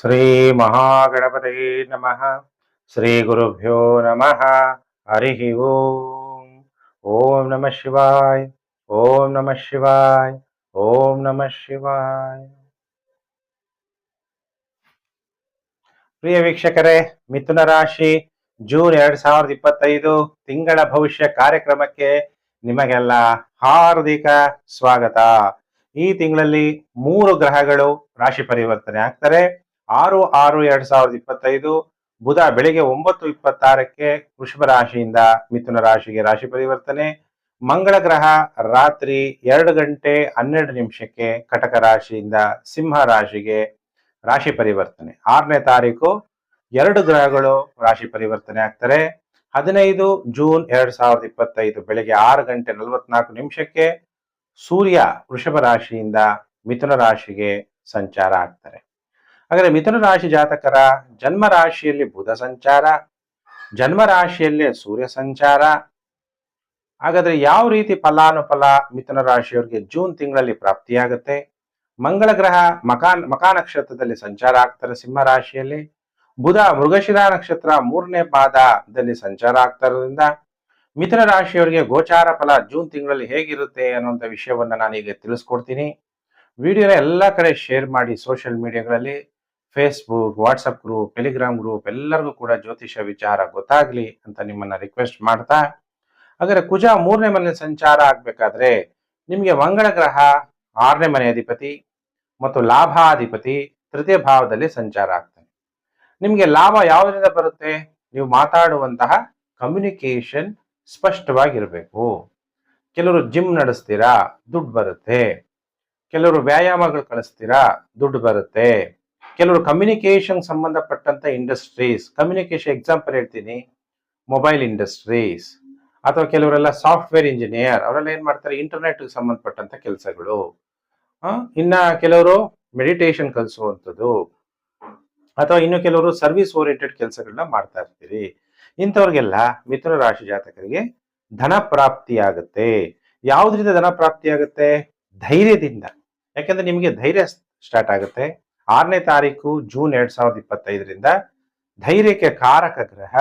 ಶ್ರೀ ಮಹಾಗಣಪತಿ ನಮಃ. ಶ್ರೀ ಗುರುಭ್ಯೋ ನಮಃ. ಹರಿ ಓಂ. ಓಂ ನಮಃ ಶಿವಾಯ್. ಓಂ ನಮಃ ಶಿವಾಯ್. ಓಂ ನಮಃ ಶಿವಾಯ್. ಪ್ರಿಯ ವೀಕ್ಷಕರೇ, ಮಿಥುನ ರಾಶಿ, ಜೂನ್ ಎರಡ್ ಸಾವಿರದ ಇಪ್ಪತ್ತೈದು ತಿಂಗಳ ಭವಿಷ್ಯ ಕಾರ್ಯಕ್ರಮಕ್ಕೆ ನಿಮಗೆಲ್ಲ ಹಾರ್ದಿಕ ಸ್ವಾಗತ. ಈ ತಿಂಗಳಲ್ಲಿ ಮೂರು ಗ್ರಹಗಳು ರಾಶಿ ಪರಿವರ್ತನೆ ಆಗ್ತಾರೆ. ಆರು ಆರು ಎರಡ್ ಸಾವಿರದ ಇಪ್ಪತ್ತೈದು, ಬುಧ ಬೆಳಿಗ್ಗೆ ಒಂಬತ್ತು ಇಪ್ಪತ್ತಾರಕ್ಕೆ ವೃಷಭ ರಾಶಿಯಿಂದ ಮಿಥುನ ರಾಶಿಗೆ ರಾಶಿ ಪರಿವರ್ತನೆ. ಮಂಗಳ ಗ್ರಹ ರಾತ್ರಿ ಎರಡು ಗಂಟೆ ಹನ್ನೆರಡು ನಿಮಿಷಕ್ಕೆ ಕಟಕ ರಾಶಿಯಿಂದ ಸಿಂಹ ರಾಶಿಗೆ ರಾಶಿ ಪರಿವರ್ತನೆ. ಆರನೇ ತಾರೀಕು ಎರಡು ಗ್ರಹಗಳು ರಾಶಿ ಪರಿವರ್ತನೆ ಆಗ್ತಾರೆ. ಹದಿನೈದು ಜೂನ್ ಎರಡ್ ಸಾವಿರದ ಇಪ್ಪತ್ತೈದು ಬೆಳಿಗ್ಗೆ ಆರು ಗಂಟೆ ನಲವತ್ನಾಲ್ಕು ನಿಮಿಷಕ್ಕೆ ಸೂರ್ಯ ವೃಷಭ ರಾಶಿಯಿಂದ ಮಿಥುನ ರಾಶಿಗೆ ಸಂಚಾರ ಆಗ್ತಾರೆ. ಹಾಗಾದ್ರೆ ಮಿಥುನ ರಾಶಿ ಜಾತಕರ ಜನ್ಮ ರಾಶಿಯಲ್ಲಿ ಬುಧ ಸಂಚಾರ, ಜನ್ಮ ರಾಶಿಯಲ್ಲಿ ಸೂರ್ಯ ಸಂಚಾರ. ಹಾಗಾದ್ರೆ ಯಾವ ರೀತಿ ಫಲಾನುಫಲ ಮಿಥುನ ರಾಶಿಯವರಿಗೆ ಜೂನ್ ತಿಂಗಳಲ್ಲಿ ಪ್ರಾಪ್ತಿಯಾಗುತ್ತೆ? ಮಂಗಳ ಗ್ರಹ ಮಕಾನ್ ಮಕಾ ನಕ್ಷತ್ರದಲ್ಲಿ ಸಂಚಾರ ಆಗ್ತಾರೆ ಸಿಂಹ ರಾಶಿಯಲ್ಲಿ. ಬುಧ ಮೃಗಶಿರ ನಕ್ಷತ್ರ ಮೂರನೇ ಪಾದದಲ್ಲಿ ಸಂಚಾರ ಆಗ್ತಾರೋದ್ರಿಂದ ಮಿಥುನ ರಾಶಿಯವರಿಗೆ ಗೋಚಾರ ಫಲ ಜೂನ್ ತಿಂಗಳಲ್ಲಿ ಹೇಗಿರುತ್ತೆ ಅನ್ನುವಂಥ ವಿಷಯವನ್ನು ನಾನೀಗ ತಿಳಿಸ್ಕೊಡ್ತೀನಿ. ವಿಡಿಯೋನ ಎಲ್ಲ ಕಡೆ ಶೇರ್ ಮಾಡಿ social ಮೀಡಿಯಾಗಳಲ್ಲಿ. Facebook WhatsApp group Telegram group ಎಲ್ಲರಿಗೂ ಕೂಡ ಜ್ಯೋತಿಷ ವಿಚಾರ ಗೊತ್ತಾಗ್ಲಿ ಅಂತ ನಿಮ್ಮನ್ನ ರಿಕ್ವೆಸ್ಟ್ ಮಾಡ್ತಾ, ಹಾಗಾದ್ರೆ ಕುಜ ಮೂರನೇ ಮನೆ ಸಂಚಾರ ಆಗ್ಬೇಕಾದ್ರೆ ನಿಮಗೆ ಮಂಗಳ ಗ್ರಹ, ಆರನೇ ಮನೆ ಅಧಿಪತಿ ಮತ್ತು ಲಾಭಾಧಿಪತಿ ತೃತೀಯ ಭಾವದಲ್ಲಿ ಸಂಚಾರ ಆಗ್ತಾನೆ ನಿಮಗೆ ಲಾಭ ಯಾವುದರಿಂದ ಬರುತ್ತೆ? ನೀವು ಮಾತಾಡುವಂತಹ ಕಮ್ಯುನಿಕೇಶನ್ ಸ್ಪಷ್ಟವಾಗಿರಬೇಕು. ಕೆಲವರು ಜಿಮ್ ನಡೆಸ್ತೀರಾ? ದುಡ್ಡು ಬರುತ್ತೆ. ಕೆಲವರು ವ್ಯಾಯಾಮಗಳು ಕಳಿಸ್ತೀರಾ ದುಡ್ಡು ಬರುತ್ತೆ. ಕೆಲವರು ಕಮ್ಯುನಿಕೇಶನ್ ಸಂಬಂಧಪಟ್ಟಂತ ಇಂಡಸ್ಟ್ರೀಸ್ ಕಮ್ಯುನಿಕೇಶನ್ ಎಕ್ಸಾಂಪಲ್ ಹೇಳ್ತೀನಿ. ಮೊಬೈಲ್ ಇಂಡಸ್ಟ್ರೀಸ್ ಅಥವಾ ಕೆಲವರೆಲ್ಲ ಸಾಫ್ಟ್ವೇರ್ ಇಂಜಿನಿಯರ್ ಅವರೆಲ್ಲ ಏನ್ ಮಾಡ್ತಾರೆ? ಇಂಟರ್ನೆಟ್ ಸಂಬಂಧಪಟ್ಟಂತ ಕೆಲಸಗಳು. ಇನ್ನ ಕೆಲವರು ಮೆಡಿಟೇಷನ್ ಕಲಿಸುವಂಥದ್ದು. ಅಥವಾ ಇನ್ನು ಕೆಲವರು ಸರ್ವಿಸ್ ಓರಿಯೆಂಟೆಡ್ ಕೆಲಸಗಳನ್ನ ಮಾಡ್ತಾ ಇರ್ತೀರಿ. ಇಂಥವ್ರಿಗೆಲ್ಲ ಮಿಥುನ ರಾಶಿ ಜಾತಕರಿಗೆ ಧನ ಪ್ರಾಪ್ತಿ ಆಗುತ್ತೆ. ಯಾವುದರಿಂದ ಧನ ಪ್ರಾಪ್ತಿ ಆಗುತ್ತೆ? ಧೈರ್ಯದಿಂದ. ಯಾಕಂದ್ರೆ ನಿಮಗೆ ಧೈರ್ಯ ಸ್ಟಾರ್ಟ್ ಆಗುತ್ತೆ. ಆರನೇ ತಾರೀಕು ಜೂನ್ ಎರಡ್ ಸಾವಿರದ ಇಪ್ಪತ್ತೈದರಿಂದ ಧೈರ್ಯಕ್ಕೆ ಕಾರಕ ಗ್ರಹ,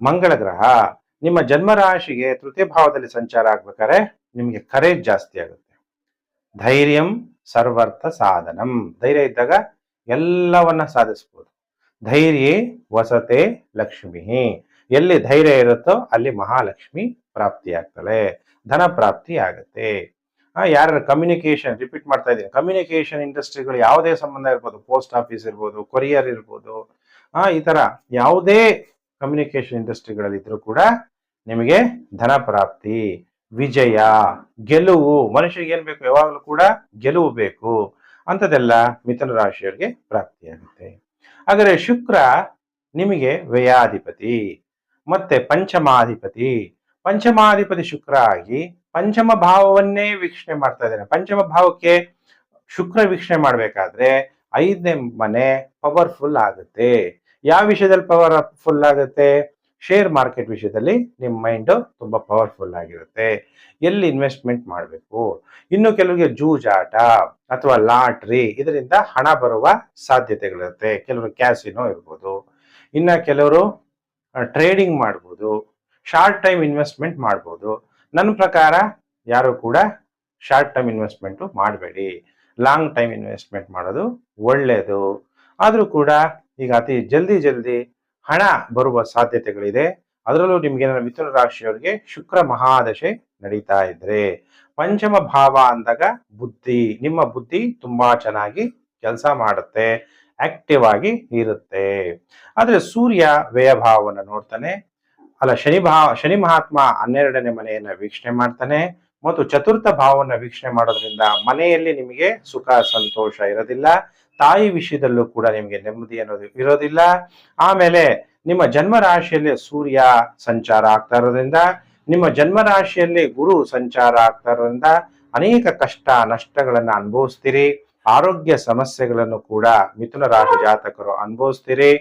ಮಂಗಳ ಗ್ರಹ, ನಿಮ್ಮ ಜನ್ಮ ರಾಶಿಗೆ ತೃತೀಯ ಭಾವದಲ್ಲಿ ಸಂಚಾರ ಆಗ್ಬೇಕಾದ್ರೆ ನಿಮಗೆ ಕರೇಜ್ ಜಾಸ್ತಿ ಆಗುತ್ತೆ. ಧೈರ್ಯಂ ಸರ್ವರ್ಥ ಸಾಧನಂ. ಧೈರ್ಯ ಇದ್ದಾಗ ಎಲ್ಲವನ್ನ ಸಾಧಿಸ್ಬೋದು. ಧೈರ್ಯ ವಸತೆ ಲಕ್ಷ್ಮಿ ಎಲ್ಲಿ ಧೈರ್ಯ ಇರುತ್ತೋ ಅಲ್ಲಿ ಮಹಾಲಕ್ಷ್ಮಿ ಪ್ರಾಪ್ತಿ ಆಗ್ತಾಳೆ ಧನ ಪ್ರಾಪ್ತಿ ಆಗುತ್ತೆ. ಯಾರ ಕಮ್ಯುನಿಕೇಶನ್ ರಿಪೀಟ್ ಮಾಡ್ತಾ ಇದ್ದೀನಿ. ಕಮ್ಯುನಿಕೇಶನ್ ಇಂಡಸ್ಟ್ರಿಗಳು ಯಾವುದೇ ಸಂಬಂಧ ಇರ್ಬೋದು. ಪೋಸ್ಟ್ ಆಫೀಸ್ ಇರ್ಬೋದು ಕೊರಿಯರ್ ಇರ್ಬೋದು. ಈ ತರ ಯಾವುದೇ ಕಮ್ಯುನಿಕೇಷನ್ ಇಂಡಸ್ಟ್ರಿಗಳಲ್ಲಿ ಇದ್ರೂ ಕೂಡ ನಿಮಗೆ ಧನ ಪ್ರಾಪ್ತಿ, ವಿಜಯ, ಗೆಲುವು, ಮನುಷ್ಯರಿಗೆ ಏನ್ ಬೇಕು? ಯಾವಾಗಲೂ ಕೂಡ ಗೆಲುವು ಬೇಕು. ಅಂಥದ್ದೆಲ್ಲ ಮಿಥುನ ರಾಶಿಯವರಿಗೆ ಪ್ರಾಪ್ತಿಯಾಗುತ್ತೆ ಆದರೆ ಶುಕ್ರ ನಿಮಗೆ ವ್ಯಯಾಧಿಪತಿ, ಮತ್ತೆ ಪಂಚಮಾಧಿಪತಿ. ಪಂಚಮಾಧಿಪತಿ ಶುಕ್ರ ಆಗಿ ಪಂಚಮ ಭಾವವನ್ನೇ ವೀಕ್ಷಣೆ ಮಾಡ್ತಾ ಇದ್ದಾರೆ ಪಂಚಮ ಭಾವಕ್ಕೆ ಶುಕ್ರ ವೀಕ್ಷಣೆ ಮಾಡಬೇಕಾದ್ರೆ ಐದನೇ ಮನೆ ಪವರ್ಫುಲ್ ಆಗುತ್ತೆ. ಯಾವ ವಿಷಯದಲ್ಲಿ ಪವರ್ಫುಲ್ ಆಗುತ್ತೆ? ಶೇರ್ ಮಾರ್ಕೆಟ್ ವಿಷಯದಲ್ಲಿ ನಿಮ್ಮ ಮೈಂಡ್ ತುಂಬಾ ಪವರ್ಫುಲ್ ಆಗಿರುತ್ತೆ. ಎಲ್ಲಿ ಇನ್ವೆಸ್ಟ್ಮೆಂಟ್ ಮಾಡಬೇಕು? ಇನ್ನು ಕೆಲವರಿಗೆ ಜೂಜಾಟ ಅಥವಾ ಲಾಟ್ರಿ ಇದರಿಂದ ಹಣ ಬರುವ ಸಾಧ್ಯತೆಗಳಿರುತ್ತೆ. ಕೆಲವರು ಕ್ಯಾಸಿನೋ ಇರ್ಬೋದು. ಇನ್ನ ಕೆಲವರು ಟ್ರೇಡಿಂಗ್ ಮಾಡ್ಬೋದು. ಶಾರ್ಟ್ ಟೈಮ್ ಇನ್ವೆಸ್ಟ್ಮೆಂಟ್ ಮಾಡ್ಬೋದು. ನನ್ನ ಪ್ರಕಾರ ಯಾರು ಕೂಡ ಶಾರ್ಟ್ ಟೈಮ್ ಇನ್ವೆಸ್ಟ್ಮೆಂಟು ಮಾಡಬೇಡಿ. ಲಾಂಗ್ ಟೈಮ್ ಇನ್ವೆಸ್ಟ್ಮೆಂಟ್ ಮಾಡೋದು ಒಳ್ಳೆಯದು ಆದರೂ ಕೂಡ ಈಗ ಅತಿ ಜಲ್ದಿ ಜಲ್ದಿ ಹಣ ಬರುವ ಸಾಧ್ಯತೆಗಳಿದೆ. ಅದರಲ್ಲೂ ನಿಮ್ಗೆ ಮಿಥುನ ರಾಶಿಯವರಿಗೆ ಶುಕ್ರ ಮಹಾದಶೆ ನಡೀತಾ ಇದ್ರೆ. ಪಂಚಮ ಭಾವ ಅಂದಾಗ ಬುದ್ಧಿ, ನಿಮ್ಮ ಬುದ್ಧಿ ತುಂಬಾ ಚೆನ್ನಾಗಿ ಕೆಲಸ ಮಾಡುತ್ತೆ ಆಕ್ಟಿವ್ ಆಗಿ ಇರುತ್ತೆ. ಆದ್ರೆ ಸೂರ್ಯ ವ್ಯಯಭಾವವನ್ನು ನೋಡ್ತಾನೆ ಅಲ್ಲ, ಶನಿ ಭಾವ ಶನಿ ಮಹಾತ್ಮ ಹನ್ನೆರಡನೇ ಮನೆಯನ್ನ ವೀಕ್ಷಣೆ ಮಾಡ್ತಾನೆ ಮತ್ತು ಚತುರ್ಥ ಭಾವವನ್ನು ವೀಕ್ಷಣೆ ಮಾಡೋದ್ರಿಂದ ಮನೆಯಲ್ಲಿ ನಿಮಗೆ ಸುಖ, ಸಂತೋಷ ಇರೋದಿಲ್ಲ. ತಾಯಿ ವಿಷಯದಲ್ಲೂ ಕೂಡ ನಿಮಗೆ ನೆಮ್ಮದಿ ಅನ್ನೋದು ಇರೋದಿಲ್ಲ. ಆಮೇಲೆ ನಿಮ್ಮ ಜನ್ಮ ರಾಶಿಯಲ್ಲಿ ಸೂರ್ಯ ಸಂಚಾರ ಆಗ್ತಾ ಇರೋದ್ರಿಂದ, ನಿಮ್ಮ ಜನ್ಮ ರಾಶಿಯಲ್ಲಿ ಗುರು ಸಂಚಾರ ಆಗ್ತಾ ಇರೋದ್ರಿಂದ ಅನೇಕ ಕಷ್ಟ, ನಷ್ಟಗಳನ್ನ ಅನುಭವಿಸ್ತೀರಿ. ಆರೋಗ್ಯ ಸಮಸ್ಯೆಗಳನ್ನು ಕೂಡ ಮಿಥುನ ರಾಶಿ ಜಾತಕರು ಅನುಭವಿಸ್ತೀರಿ.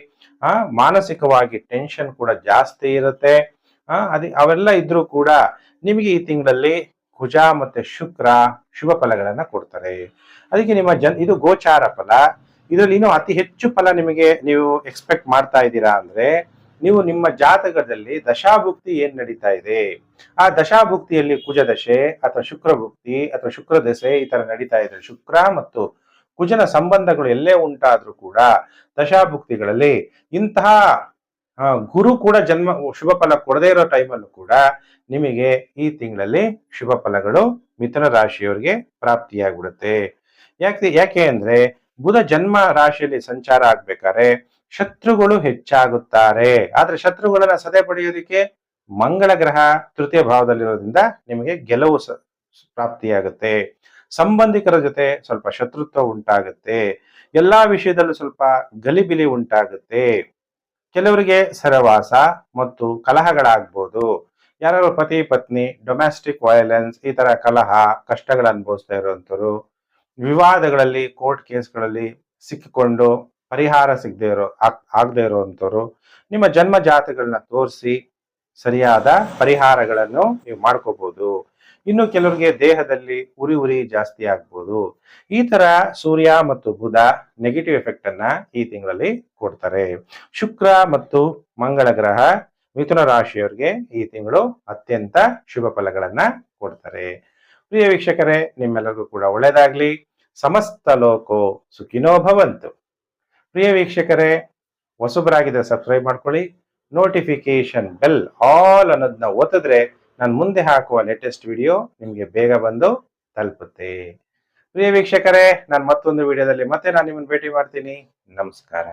ಆ, ಮಾನಸಿಕವಾಗಿ ಟೆನ್ಷನ್ ಕೂಡ ಜಾಸ್ತಿ ಇರುತ್ತೆ. ಆ, ಅದೇ ಅವೆಲ್ಲ ಇದ್ರೂ ಕೂಡ ನಿಮಗೆ ಈ ತಿಂಗಳಲ್ಲಿ ಕುಜ ಮತ್ತೆ ಶುಕ್ರ ಶುಭ ಫಲಗಳನ್ನ ಕೊಡ್ತಾರೆ. ಅದಕ್ಕೆ ನಿಮ್ಮ ಜನ್, ಇದು ಗೋಚಾರ ಫಲ. ಇದರಲ್ಲಿ ಇನ್ನೂ ಅತಿ ಹೆಚ್ಚು ಫಲ ನಿಮಗೆ ನೀವು ಎಕ್ಸ್ಪೆಕ್ಟ್ ಮಾಡ್ತಾ ಇದ್ದೀರಾ ಅಂದ್ರೆ ನೀವು ನಿಮ್ಮ ಜಾತಕದಲ್ಲಿ ದಶಾಭುಕ್ತಿ ಏನ್ ನಡೀತಾ ಇದೆ? ಆ ದಶಾಭುಕ್ತಿಯಲ್ಲಿ ಕುಜದಶೆ ಅಥವಾ ಶುಕ್ರ ಭುಕ್ತಿ ಅಥವಾ ಶುಕ್ರ ದಶೆ ಈ ತರ ನಡೀತಾ ಇದೆ. ಶುಕ್ರ ಮತ್ತು ಕುಜನ ಸಂಬಂಧಗಳು ಎಲ್ಲೇ ಉಂಟಾದ್ರೂ ಕೂಡ ದಶಾಭುಕ್ತಿಗಳಲ್ಲಿ ಇಂತಹ ಗುರು ಕೂಡ ಜನ್ಮ ಶುಭ ಫಲ ಕೊಡದೇ ಇರೋ ಟೈಮಲ್ಲೂ ಕೂಡ ನಿಮಗೆ ಈ ತಿಂಗಳಲ್ಲಿ ಶುಭ ಫಲಗಳು ಮಿಥುನ ರಾಶಿಯವರಿಗೆ ಪ್ರಾಪ್ತಿಯಾಗ್ಬಿಡುತ್ತೆ. ಯಾಕೆ ಯಾಕೆ ಅಂದ್ರೆ ಬುಧ ಜನ್ಮ ರಾಶಿಯಲ್ಲಿ ಸಂಚಾರ ಆಗ್ಬೇಕಾದ್ರೆ ಶತ್ರುಗಳು ಹೆಚ್ಚಾಗುತ್ತಾರೆ. ಆದ್ರೆ ಶತ್ರುಗಳನ್ನ ಸದೆ ಪಡೆಯೋದಕ್ಕೆ ಮಂಗಳ ಗ್ರಹ ತೃತೀಯ ಭಾವದಲ್ಲಿರೋದ್ರಿಂದ ನಿಮಗೆ ಗೆಲುವು ಪ್ರಾಪ್ತಿಯಾಗುತ್ತೆ. ಸಂಬಂಧಿಕರ ಜೊತೆ ಸ್ವಲ್ಪ ಶತ್ರುತ್ವ ಉಂಟಾಗುತ್ತೆ. ಎಲ್ಲಾ ವಿಷಯದಲ್ಲೂ ಸ್ವಲ್ಪ ಗಲಿಬಿಲಿ ಉಂಟಾಗುತ್ತೆ. ಕೆಲವರಿಗೆ ಸರವಾಸ ಮತ್ತು ಕಲಹಗಳಾಗ್ಬೋದು. ಯಾರು ಪತಿ, ಪತ್ನಿ ಡೊಮ್ಯಾಸ್ಟಿಕ್ ವಯಲೆನ್ಸ್ ಈ ತರ ಕಲಹ, ಕಷ್ಟಗಳ ಅನುಭವಿಸ್ತಾ ಇರುವಂತರು ವಿವಾದಗಳಲ್ಲಿ ಕೋರ್ಟ್ ಕೇಸ್ಗಳಲ್ಲಿ ಸಿಕ್ಕಿಕೊಂಡು ಪರಿಹಾರ ಸಿಗದೆ ಇರೋ, ಆಗ್- ಆಗದೆ ಇರುವಂತವ್ರು ನಿಮ್ಮ ಜನ್ಮ ಜಾತಗಳನ್ನ ತೋರಿಸಿ ಸರಿಯಾದ ಪರಿಹಾರಗಳನ್ನು ನೀವು ಮಾಡ್ಕೋಬಹುದು ಇನ್ನು ಕೆಲವರಿಗೆ ದೇಹದಲ್ಲಿ ಉರಿ ಉರಿ ಜಾಸ್ತಿ ಆಗ್ಬೋದು. ಈ ತರ ಸೂರ್ಯ ಮತ್ತು ಬುಧ ನೆಗೆಟಿವ್ ಎಫೆಕ್ಟ್ ಅನ್ನ ಈ ತಿಂಗಳಲ್ಲಿ ಕೊಡ್ತಾರೆ. ಶುಕ್ರ ಮತ್ತು ಮಂಗಳ ಗ್ರಹ ಮಿಥುನ ರಾಶಿಯವರಿಗೆ ಈ ತಿಂಗಳು ಅತ್ಯಂತ ಶುಭ ಫಲಗಳನ್ನ ಕೊಡ್ತಾರೆ. ಪ್ರಿಯ ವೀಕ್ಷಕರೇ ನಿಮ್ಮೆಲ್ಲರಿಗೂ ಕೂಡ ಒಳ್ಳೇದಾಗ್ಲಿ. ಸಮಸ್ತ ಲೋಕೋ ಸುಖಿನೋ ಭವಂತು. ಪ್ರಿಯ ವೀಕ್ಷಕರೇ ಹೊಸಬರಾಗಿದ್ದರೆ ಸಬ್ಸ್ಕ್ರೈಬ್ ಮಾಡ್ಕೊಳ್ಳಿ. ನೋಟಿಫಿಕೇಶನ್ ಬೆಲ್ ಆಲ್ ಅನ್ನೋದನ್ನ ಒತ್ತಿದ್ರೆ ನಾನು ಮುಂದೆ ಹಾಕುವ ಲೇಟೆಸ್ಟ್ ವಿಡಿಯೋ ನಿಮಗೆ ಬೇಗ ಬಂದು ತಲುಪುತ್ತೆ. ಪ್ರಿಯ ವೀಕ್ಷಕರೇ, ನಾನು ಮತ್ತೊಂದು ವಿಡಿಯೋದಲ್ಲಿ ಮತ್ತೆ ನಾನು ನಿಮ್ಮನ್ನು ಭೇಟಿ ಮಾಡ್ತೀನಿ. ನಮಸ್ಕಾರ.